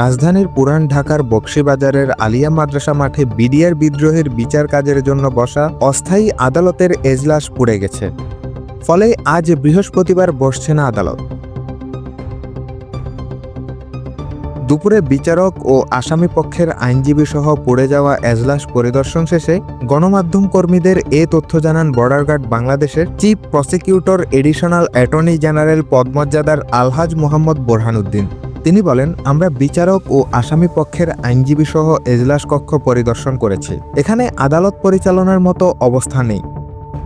রাজধানীর পুরান ঢাকার বক্সিবাজারের আলিয়া মাদ্রাসা মাঠে বিডিআর বিদ্রোহের বিচার কাজের জন্য বসা অস্থায়ী আদালতের এজলাস পুড়ে গেছে। ফলে আজ বৃহস্পতিবার বসছে না আদালত। দুপুরে বিচারক ও আসামি পক্ষের আইনজীবী সহ পড়ে যাওয়া এজলাস পরিদর্শন শেষে গণমাধ্যম কর্মীদের এ তথ্য জানান বর্ডার গার্ড বাংলাদেশের chief prosecutor additional attorney general পদমর্যাদার আলহাজ মোহাম্মদ বোরহানুদ্দিন তিনি বলেন, আমরা বিচারক ও আসামি পক্ষের আইনজীবী সহ এজলাস কক্ষ পরিদর্শন করেছি। এখানে আদালত পরিচালনার মতো অবস্থা নেই।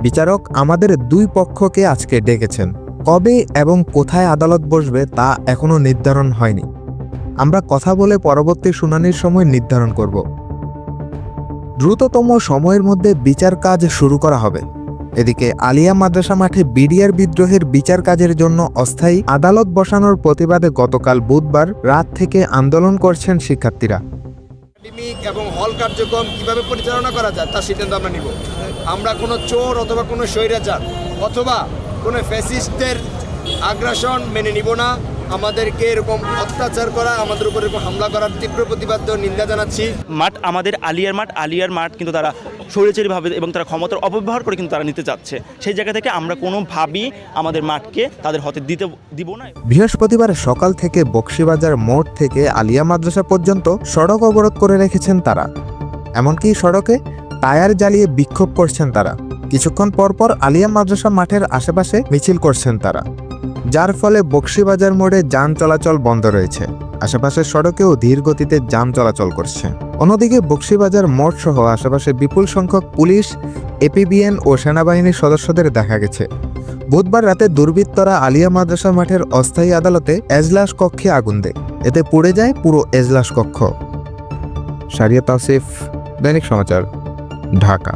বিচারক আমাদের দুই পক্ষকে আজকে ডেকেছেন। কবে এবং কোথায় আদালত বসবে তা এখনও নির্ধারণ হয়নি। আমরা কথা বলে পরবর্তী শুনানির সময় নির্ধারণ করব। দ্রুততম সময়ের মধ্যে বিচার কাজ শুরু করা হবে। এদিকে আলিয়া মাদ্রাসা মাঠে বিডিআর বিদ্রোহের বিচার কাজের জন্য অস্থায়ী আদালত বসানোর প্রতিবাদে গতকাল বুধবার রাত থেকে আন্দোলন করছেন শিক্ষার্থীরা। একাডেমিক এবং হল কার্যক্রম কীভাবে পরিচালনা করা যায় তার সিদ্ধান্ত আমরা নিব। আমরা কোনো চোর অথবা কোনো স্বৈরাচার অথবা কোনো ফ্যাসিস্টের আগ্রাসন মেনে নিব না। আমাদেরকে এরকম অত্যাচার করা আমাদের উপর এরকম হামলা করার তীব্র প্রতিবাদ ও নিন্দা জানাচ্ছি। মাঠ আমাদের আলিয়ার মাঠ আলিয়ার মাঠ কিন্তু তারা স্বৈরাচারীভাবে এবং তারা ক্ষমতার অপব্যবহার করে কিন্তু তারা নিতে চাচ্ছে সেই জায়গা থেকে আমরা কোনোভাবেই আমাদের মাঠকে তাদের হতে দিতে দিব না। বৃহস্পতিবার সকাল থেকে বক্সিবাজার মোড় থেকে আলিয়া মাদ্রাসা পর্যন্ত সড়ক অবরোধ করে রেখেছেন তারা। এমনকি সড়কে টায়ার জ্বালিয়ে বিক্ষোভ করছেন তারা। কিছুক্ষণ পরপর আলিয়া মাদ্রাসা মাঠের আশেপাশে মিছিল করছেন তারা। যার ফলে বক্সিবাজার মোড়ে যান চলাচল বন্ধ রয়েছে। আশেপাশের সড়কেও ধীর গতিতে যান চলাচল করছে। অন্যদিকে বক্সিবাজার মোড় সহ আশেপাশে বিপুল সংখ্যক পুলিশ, এপিবিএন ও সেনাবাহিনীর সদস্যদের দেখা গেছে। বুধবার রাতে দুর্বৃত্তরা আলিয়া মাদ্রাসা মাঠের অস্থায়ী আদালতে এজলাস কক্ষে আগুন দেয়। এতে পুড়ে যায় পুরো এজলাস কক্ষ। সারিয়া তাসিফ দৈনিক সমাচার, ঢাকা।